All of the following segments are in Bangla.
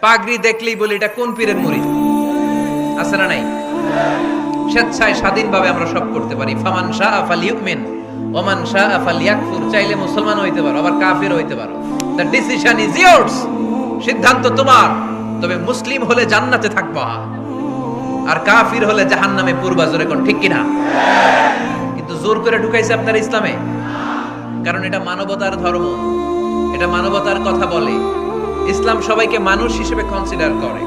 পাগড়ি দেখলেই বলি, এটা কোন পীরের মুড়ি? আছে না নাই? স্বেচ্ছায় স্বাধীনভাবে আমরা সব করতে পারি। ফামান শাহ আফাল ইউমিন ওমান শাহ আফাল ইয়াকফুর চাইলে মুসলমান হইতে পারো, আবার কাফির হইতে পারো। দ্য ডিসিশন ইজ ইয়ার্স সিদ্ধান্ত তোমার। তবে মুসলিম হলে জান্নাতে থাকবা। আর কাফির হলে জাহান্নামে পূর্বা, জোরে কোন ঠিক কিনা? কিন্তু জোর করে ঢুকাইছে আপনার ইসলামে? কারণ এটা মানবতার ধর্ম। এটা মানবতার কথা বলে। ইসলাম সবাইকে মানুষ হিসেবে কনসিডার করে।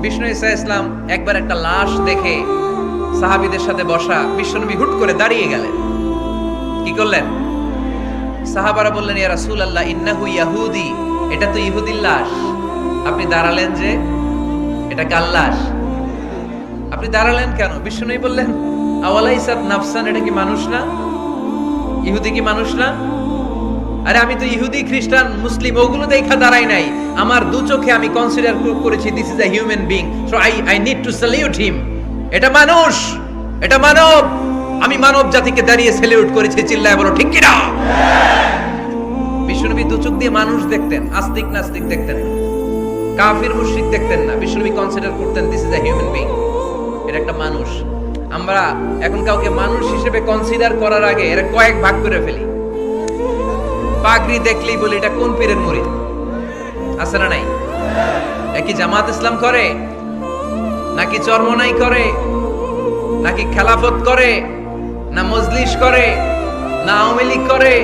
বিষ্ণু ইসা ইসলাম একবার একটা লাশ দেখে সাহাবীদের সাথে বসা বিশ্বনবী হুট করে দাঁড়িয়ে গেলেন। কি করলেন? সাহাবারা বললেন, ইয়া রাসূলুল্লাহ, ইন্নাহু ইয়াহুদি। এটা তো ইহুদির লাশ। আপনি দাঁড়ালেন যে এটা কার লাশ? আপনি দাঁড়ালেন কেন? বিষ্ণুই বললেন, আওয়ালাইসাত নাফসান, এটা কি মানুষ না? ইহুদি কি মানুষ না? আরে আমি তো ইহুদি, খ্রিস্টান, মুসলিম, ওগুলো দেখা দাঁড়াই নাই। আমার দু চোখে আমি কনসিডার করেছি this is human being so I I need to salute him এটা মানুষ, এটা মানব। আমি মানব জাতিকে দাঁড়িয়ে স্যালিউট করেছি, চিল্লায় বলো, ঠিক কিনা? দু চোখ দিয়ে মানুষ দেখতেন, আস্তিক নাস্তিক দেখতেন কাফির, মুশরিক দেখতেন না। বিশ্বনবী কনসিডার করতেন this is a human being এটা একটা মানুষ। আমরা এখন কাউকে মানুষ হিসেবে কনসিডার করার আগে এরা কয়েক ভাগ করে ফেলি। পাগড়ি দেখলেই বলি, এটা কোন পীরের মুড়ি? আছে না নাই? একই জামাত ইসলাম করে, নাকি চরমনাই করে, নাকি খেলাফত করে, না মজলিস করে, না আওয়ামী লীগ করে,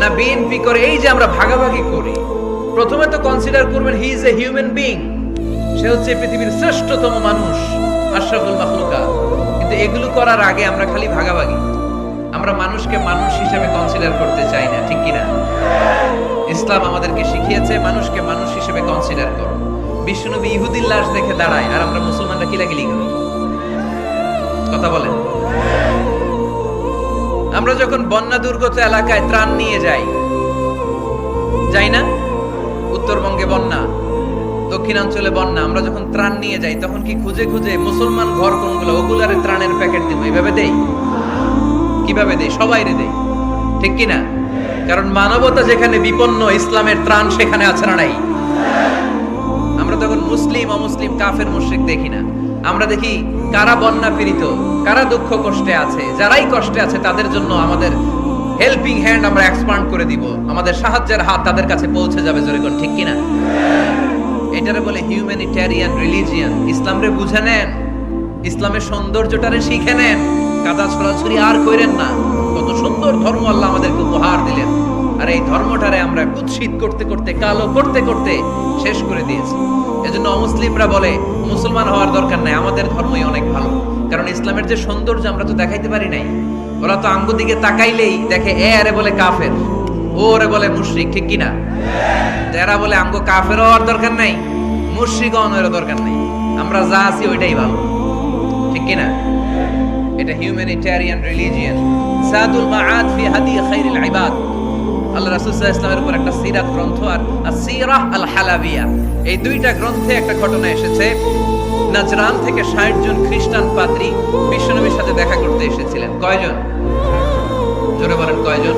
না বিএনপি করে, এই যে আমরা ভাগাভাগি করি, প্রথমে তো কনসিডার করবেন he is a human being সে হচ্ছে পৃথিবীর শ্রেষ্ঠতম মানুষ, আশরাফুল মাখলুকা কিন্তু এগুলো করার আগে আমরা খালি ভাগাভাগি। মানুষকে মানুষ হিসেবে কনসিডার করতে চাই না, ঠিক কিনা? ইসলাম আমাদেরকে শিখিয়েছে, মানুষকে মানুষ হিসেবে কনসিডার করো। বিশ্বনবী ইহুদির লাশ দেখে দাঁড়ায়, আর আমরা মুসলমানরা কিলাকিলি করি কথা বলেন। আমরা যখন বন্যা দুর্গত এলাকায় ত্রাণ নিয়ে যাই যাই না? উত্তরবঙ্গে বন্যা, দক্ষিণাঞ্চলে বন্যা, আমরা যখন ত্রাণ নিয়ে যাই, তখন কি খুঁজে খুঁজে মুসলমান ঘর কোনগুলো? ওগুলারে ত্রাণের প্যাকেট দিব এইভাবে দেই? কীভাবে দেই সবাইরে দেই ঠিক কি না কারণ মানবতা যেখানে বিপন্ন, ইসলামের ত্রাণ সেখানে আছে না নাই? আমরা তখন মুসলিম, অমুসলিম, কাফের, মুশরিক দেখি না। আমরা দেখি কারা বন্যা পীড়িত, কারা দুঃখ কষ্টে আছে, যারাই কষ্টে আছে, তাদের জন্য আমাদের হেল্পিং হ্যান্ড আমরা এক্সপান্ড করে দিব। আমাদের সাহায্যের হাত তাদের কাছে পৌঁছে যাবে জোরে কোন ঠিক কিনা? এটারে বলে হিউম্যানিটেরিয়ান রিলিজিয়ান ইসলামরে বুঝে নেন। ইসলামের সৌন্দর্যটারে শিখে নেন। কাদা ছড়াছড়ি আর কইরেন না। কত সুন্দর ধর্ম আল্লাহ আমাদেরকে উপহার দিলেন। আর এই ধর্মটারে আমরা কুৎসিত করতে করতে, কালো করতে করতে শেষ করে দিয়েছি। এজন্য অমুসলিমরা বলে, মুসলমান হওয়ার দরকার নাই, আমাদের ধর্মই অনেক ভালো। কারণ ইসলামের যে সৌন্দর্য আমরা তো দেখাইতে পারি নাই। ওরা তো আঙ্গু দিকে তাকাইলেই দেখে, এ, আরে, বলে কাফের। ও ওরে বলে মুশরিক, ঠিক কিনা? যারা বলে আঙ্গো কাফের হওয়ার দরকার নাই মুশরিক হওয়ার দরকার নাই। আমরা যা আছি ওইটাই ভালো। ঠিক কিনা? এটা হিউম্যানিটেরিয়ান রিলিজিয়ান সাদুল মাআদ ফি হাদি খাইরিল ইবাদ। আল্লাহ রাসূল সাল্লাল্লাহু উপর একটা সিরাত গ্রন্থ আর আসিরাহ আল হালাবিয়া এই দুইটা গ্রন্থে একটা ঘটনা এসেছে। নাজরান থেকে 60 জন খ্রিস্টান পাদ্রী বিশ্বনবীর সাথে দেখা করতে এসেছিলেন। কয়জন? জোরে বলেন কয়জন?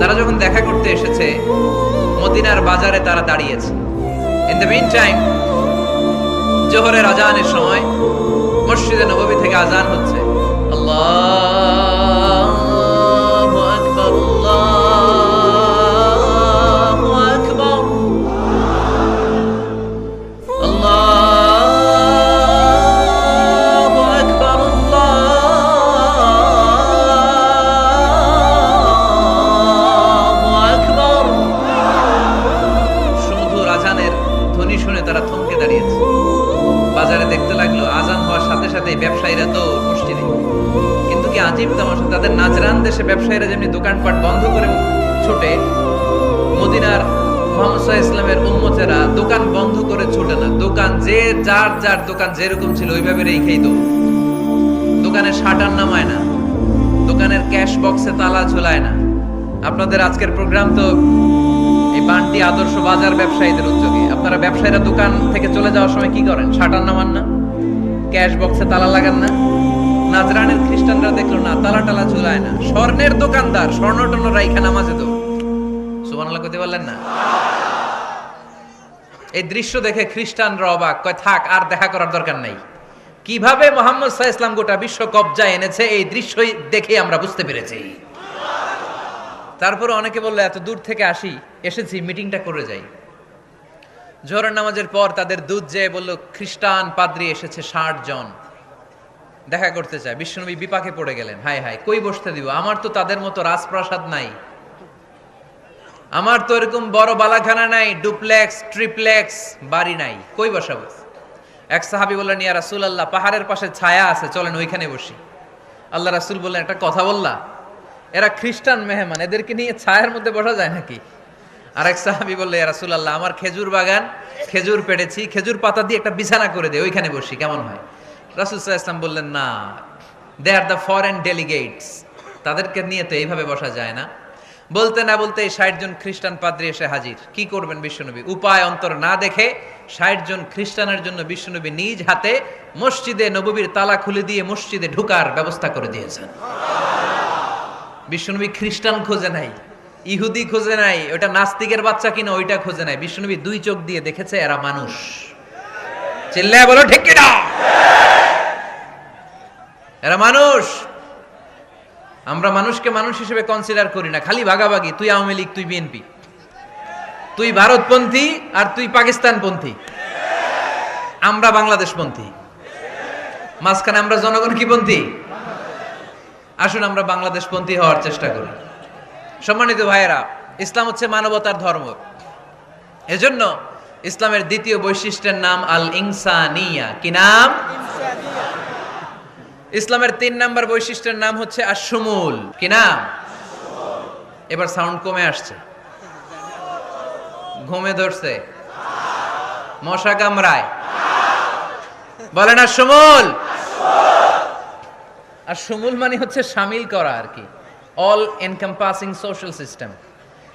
তারা যখন দেখা করতে এসেছে, মদিনার বাজারে তারা দাঁড়িয়েছে। ইন দ্য মিন টাইম জোহরের আজানের সময় মসজিদে নবমী থেকে আজান হচ্ছে। আল্লাহু আজীব তামাশা, তাদের নাজরান দেশে ব্যবসায়ীরা যেমনি দোকানপাট বন্ধ করে ছুটে, মদিনার মোহাম্মদ ইসলামের উম্মতেরা দোকান বন্ধ করে ছুটে না। দোকান যে যার যার দোকান যেরকম ছিল, ওইভাবে রেখেই তো দোকানের শাটার নামায় না। দোকানের ক্যাশ বক্সে তালা ঝোলায় না। আপনাদের আজকের প্রোগ্রাম তো এই বান্টি আদর্শ বাজার ব্যবসায়ীদের উদ্যোগে। আপনারা ব্যবসায়ীরা দোকান থেকে চলে যাওয়ার সময় কি করেন? শাটার নামান না? ক্যাশ বক্সে তালা লাগান না? নাজরানের খ্রিস্টানরা দেখল না তালা টালা ঝুলায় না। স্বর্ণের দোকানদার, স্বর্ণ টর্ণ রাইখা নামাজে তো। সুবহানাল্লাহ কইতে পারলেন না? এই দৃশ্য দেখে খ্রিস্টানরা অবাক, কয়, থাক, আর দেখা করার দরকার নাই। কীভাবে মোহাম্মদ সাহা ইসলাম গোটা বিশ্ব কবজায় এনেছে, এই দৃশ্যই দেখে আমরা বুঝতে পেরেছি। তারপরে অনেকে বলল, এত দূর থেকে আসি, এসেছি, মিটিংটা করে যাই। জোহরের নামাজের পর তাদের দুধ যেয়ে বলল, খ্রিস্টান পাদ্রি এসেছে ষাট জন। দেখা করতে চায়। বিশ্বনবী বিপাকে পড়ে গেলেন। হাই হাই কই বসতে দিব? আমার তো তাদের মতো রাজপ্রাসাদ নাই। আমার তো এরকম বড় বালাখানা নাই, ডুপ্লেক্স, ট্রিপ্লেক্স, বাড়ি নাই। কই বসাবো? এক সাহাবি বললেন, ইয়া রাসুল আল্লাহ পাহাড়ের পাশে ছায়া আছে, চলেন ওইখানে বসি। আল্লাহ রাসুল বললেন, একটা কথা বললা? এরা খ্রিস্টান মেহমান, এদেরকে নিয়ে ছায়ার মধ্যে বসা যায় নাকি? আরেক সাহাবি বলল, ইয়া রাসুল আল্লাহ আমার খেজুর বাগান, খেজুর পেড়েছি, খেজুর পাতা দিয়ে একটা বিছানা করে দে, ওইখানে বসি, কেমন হয়? রাসুল ইসলাম বললেন, না they are the foreign delegates তাদেরকে নিয়ে তো এইভাবে বসা যায় না। বলতে না বলতে ষাট জন খ্রিস্টান পাদ্রী এসে হাজির। কি করবেন বিশ্বনবী? উপায় অন্তর না দেখে ষাট জন খ্রিস্টানের জন্য বিশ্বনবী নিজ হাতে মসজিদে নববীর তালা খুলে দিয়ে মসজিদে ঢুকার ব্যবস্থা করে দিয়েছেন। বিশ্বনবী খ্রিস্টান খোঁজে নাই, ইহুদি খোঁজে নাই, ওটা নাস্তিকের বাচ্চা কিনা ওইটা খোঁজে নাই। বিশ্বনবী দুই চোখ দিয়ে দেখেছে, এরা মানুষ। চিল্লায় বলো ঠিক এরা মানুষ। আমরা মানুষকে মানুষ হিসেবে কনসিডার করি না, খালি ভাগাভাগি। তুই আওয়ামী লীগ, তুই বিএনপি তুই ভারতপন্থী আর তুই পাকিস্তানপন্থী। আমরা বাংলাদেশপন্থী। মাঝখানে আমরা জনগণ কি পন্থী? আসুন আমরা বাংলাদেশপন্থী হওয়ার চেষ্টা করি। সম্মানিত ভাইয়েরা, ইসলাম হচ্ছে মানবতার ধর্ম। এজন্য ইসলামের দ্বিতীয় বৈশিষ্ট্যের নাম আল ইনসানিয়া কি নাম? ইসলামের তিন নাম্বার বৈশিষ্ট্যের নাম হচ্ছে আশুমুল। কি নাম? এবার সাউন্ড কমে আসছে। ঘুমে ধরছে। মশা কামড়ায়। বলেন আশুমুল। আর সুমুল মানে হচ্ছে সামিল করা আর কি। All encompassing social system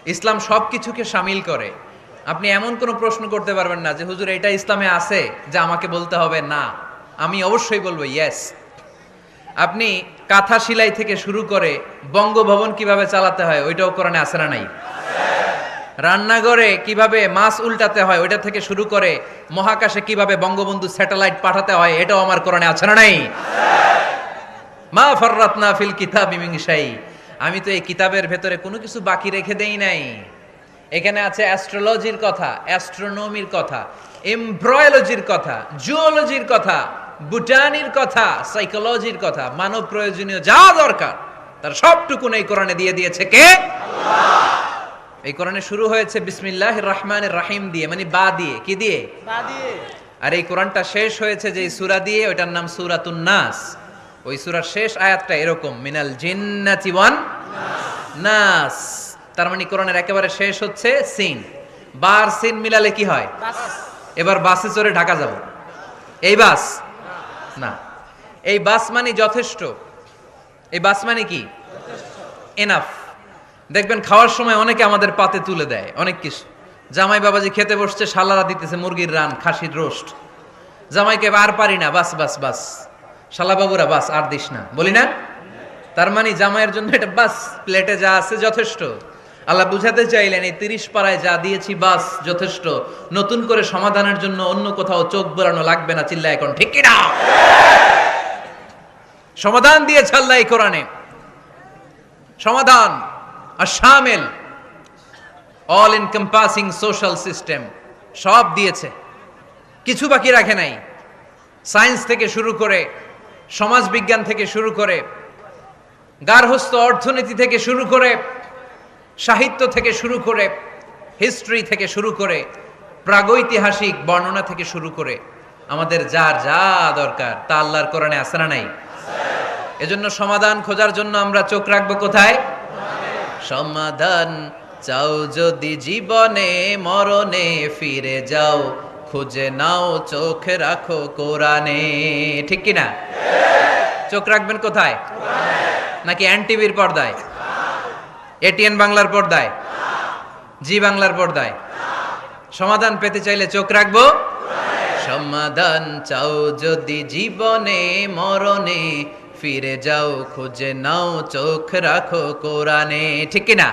Islam সব কিছুকে সামিল করে। আপনি এমন কোনো প্রশ্ন করতে পারবেন না যে, হুজুর, এটা ইসলামে আছে যে আমাকে বলতে হবে? না। আমি অবশ্যই বলব ইয়েস আপনি কাঁথা সিলাই থেকে শুরু করে বঙ্গভবন কীভাবে চালাতে হয়, ওইটাও কোরআনে আছে না নাই? রান্নাঘরে কীভাবে মাছ উল্টাতে হয়, ওইটা থেকে শুরু করে মহাকাশে কীভাবে বঙ্গবন্ধু স্যাটেলাইট পাঠাতে হয়, এটাও আমার কোরআনে আছে না নাই? মা ফররাতনা ফিল কিতাব মিংসাই আমি তো এই কিতাবের ভেতরে কোনো কিছু বাকি রেখে দেই নাই। এখানে আছে অ্যাস্ট্রোলজির কথা অ্যাস্ট্রোনমির কথা এমব্রয়োলজির কথা জুওলজির কথা। বুটানির কথা সাইকোলজির কথা মানব প্রয়োজনীয় যা দরকার তার সবটুকুন এই কোরআনে দিয়ে দিয়েছে কে? এই কোরআনে শুরু হয়েছে বিসমিল্লাহ রহমান রাহিম দিয়ে মানে বা দিয়ে কি দিয়ে? আর এই কোরআনটা শেষ হয়েছে যে সুরা দিয়ে ওইটার নাম সূরাতুন নাস। ওই সূরার শেষ আয়াতটা এরকম মিনাল জিন্নাতি ওয়ান নাস। তার মানে কোরআনের একেবারে শেষ হচ্ছে সিন। বার সিন মিলালে কি হয়? এবার বাসে চড়ে ঢাকা যাব। এই বাস না। এই বাস মানে যথেষ্ট। এই বাস মানে কি? এনাফ দেখবেন খাওয়ার সময় অনেকে আমাদের পাতে তুলে দেয়, অনেক কিছু জামাই বাবাজি খেতে বসছে, শালারা দিতেছে মুরগির রান, খাসির রোস্ট। জামাইকে আর পারি না, বাস বাস বাস। শালা বাবুরা, বাস, আর দিস না। বলি না? তার মানে জামাইয়ের জন্য এটা বাস, প্লেটে যা আছে যথেষ্ট। আল্লাহ বুঝাতে চাইলেন, এই তিরিশ পাড়ায় যা দিয়েছি, বাস, যথেষ্ট। নতুন করে সমাধানের জন্য অন্য কোথাও চোখ বোলানো লাগবে না চিল্লা এখন। ঠিক কিনা? সমাধান দিয়েছে আল্লাহ এই কোরআনে। সমাধান। আর শামেল অল এনকম্পাসিং সোশ্যাল সিস্টেম। সব দিয়েছে। কিছু বাকি রাখে নাই। সায়েন্স থেকে শুরু করে সমাজ বিজ্ঞান থেকে শুরু করে, গার্হস্থ্য অর্থনীতি থেকে শুরু করে সাহিত্য থেকে শুরু করে হিস্ট্রি থেকে শুরু করে, প্রাগৈতিহাসিক বর্ণনা থেকে শুরু করে, আমাদের যার যা দরকার, তা আল্লাহর কোরআনে আছে না নাই? এজন্য সমাধান খোঁজার জন্য আমরা চোখ রাখব কোথায়? সমাধান চাও যদি জীবনে, মরণে ফিরে যাও, খুঁজে নাও, চোখ রাখো কোরআনে। ঠিক কি না চোখ রাখবেন কোথায়? নাকি অ্যান্টিভির পর্দায়? এটিএন বাংলার পর্দায়। জি বাংলার পর্দায়। সমাধান পেতে চাইলে চোখ রাখব। সমাধান চাও যদি জীবনে, মরণে, ফিরে যাও, খুঁজে নাও, চোখ রাখো কোরআনে। ঠিক কি না